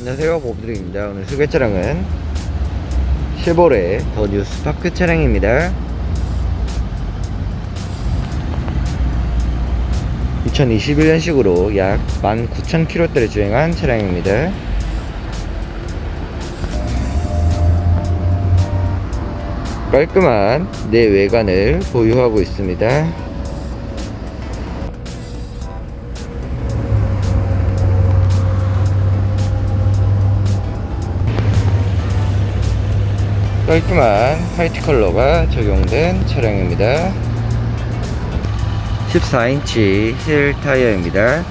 안녕하세요. 보부드립니다. 오늘 소개 차량은 쉐보레 더 뉴 스 파크 차량입니다. 2021년식으로 약 19,000km대를 주행한 차량입니다. 깔끔한 내외관을 보유하고 있습니다 깔끔한 화이트 컬러가 적용된 차량입니다. 14인치 힐 타이어입니다.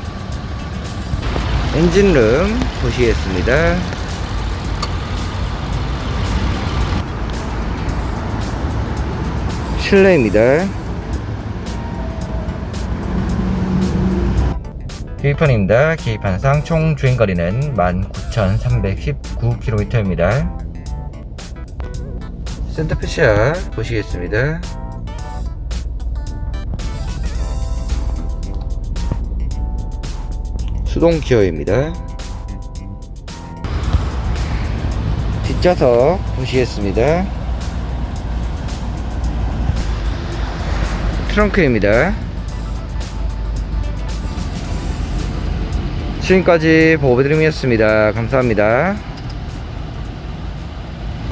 엔진룸 보시겠습니다. 실내입니다. 계기판입니다. 계기판상 총 주행거리는 19,319km입니다. 센터페시아 보시겠습니다. 수동 기어입니다. 뒷좌석 보시겠습니다. 트렁크입니다. 지금까지 보호드림이었습니다. 감사합니다.